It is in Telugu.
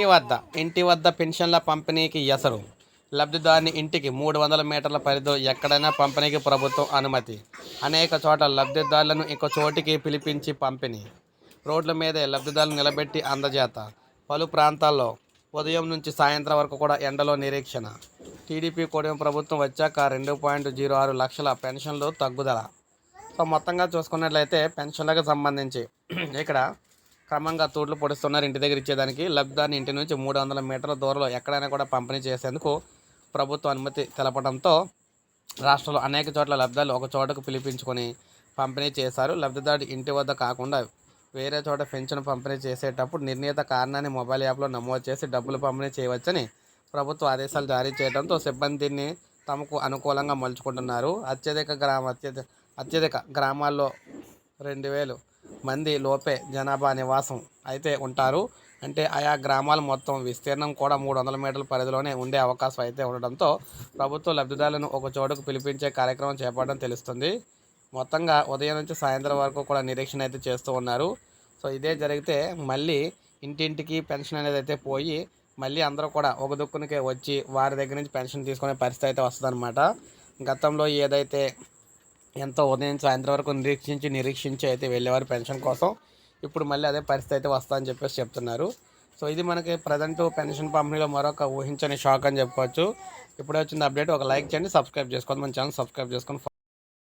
ఇంటి వద్ద ఇంటి వద్ద పెన్షన్ల పంపిణీకి ఎసరు. లబ్ధిదారుని ఇంటికి మూడు వందల మీటర్ల పరిధిలో ఎక్కడైనా పంపిణీకి ప్రభుత్వం అనుమతి. అనేక చోట్ల లబ్ధిదారులను ఇంకో చోటికి పిలిపించి పంపిణీ. రోడ్ల మీదే లబ్ధిదారులు నిలబెట్టి అందజేత. పలు ప్రాంతాల్లో ఉదయం నుంచి సాయంత్రం వరకు కూడా ఎండలో నిరీక్షణ. టీడీపీ కూటమి ప్రభుత్వం వచ్చాక రెండు పాయింట్ జీరో ఆరు లక్షల పెన్షన్లు తగ్గుదల. సో మొత్తంగా చూసుకున్నట్లయితే పెన్షన్లకు సంబంధించి ఇక్కడ క్రమంగా తోట్లు పొడుస్తున్నారు. ఇంటి దగ్గర ఇచ్చేదానికి లబ్ధాన్ని ఇంటి నుంచి మూడు వందల మీటర్ల దూరంలో ఎక్కడైనా కూడా పంపిణీ చేసేందుకు ప్రభుత్వ అనుమతి తెలపడంతో రాష్ట్రంలో అనేక చోట్ల లబ్ధాలు ఒక చోటకు పిలిపించుకొని పంపిణీ చేశారు. లబ్ధిదారు ఇంటి వద్ద కాకుండా వేరే చోట పెన్షన్ పంపిణీ చేసేటప్పుడు నిర్ణీత కారణాన్ని మొబైల్ యాప్లో నమోదు చేసి డబ్బులు పంపిణీ చేయవచ్చని ప్రభుత్వ ఆదేశాలు జారీ చేయడంతో సిబ్బందిని తమకు అనుకూలంగా మలుచుకుంటున్నారు. అత్యధిక గ్రామ అత్యధిక అత్యధిక గ్రామాల్లో రెండు వేలు మంది లోపే జనాభా నివాసం అయితే ఉంటారు. అంటే ఆయా గ్రామాల మొత్తం విస్తీర్ణం కూడా మూడు వందల మీటర్ల పరిధిలోనే ఉండే అవకాశం అయితే ఉండడంతో ప్రభుత్వ లబ్ధిదారులను ఒక చోటుకు పిలిపించే కార్యక్రమం చేపట్టడం తెలుస్తుంది. మొత్తంగా ఉదయం నుంచి సాయంత్రం వరకు కూడా నిరీక్షణ అయితే చేస్తూ ఉన్నారు. సో ఇదే జరిగితే మళ్ళీ ఇంటింటికి పెన్షన్ అనేది అయితే పోయి మళ్ళీ అందరూ కూడా ఒక దుక్కునికే వచ్చి వారి దగ్గర నుంచి పెన్షన్ తీసుకునే పరిస్థితి అయితే వస్తుందన్నమాట. గతంలో ఏదైతే ఎంతో ఉదయం సాయంత్రం వరకు నిరీక్షించి నిరీక్షించి అయితే వెళ్ళేవారు పెన్షన్ కోసం. ఇప్పుడు మళ్ళీ అదే పరిస్థితి అయితే వస్తుందని చెప్పేసి చెప్తున్నారు. సో ఇది మనకి ప్రజెంట్ పెన్షన్ పంపిణీలో మరొక ఊహించని షాక్ అని చెప్పవచ్చు ఇప్పుడే వచ్చిన అప్డేట్ ఒక లైక్ చేయండి సబ్స్క్రైబ్ చేసుకోండి. మన ఛానల్ సబ్స్క్రైబ్ చేసుకొని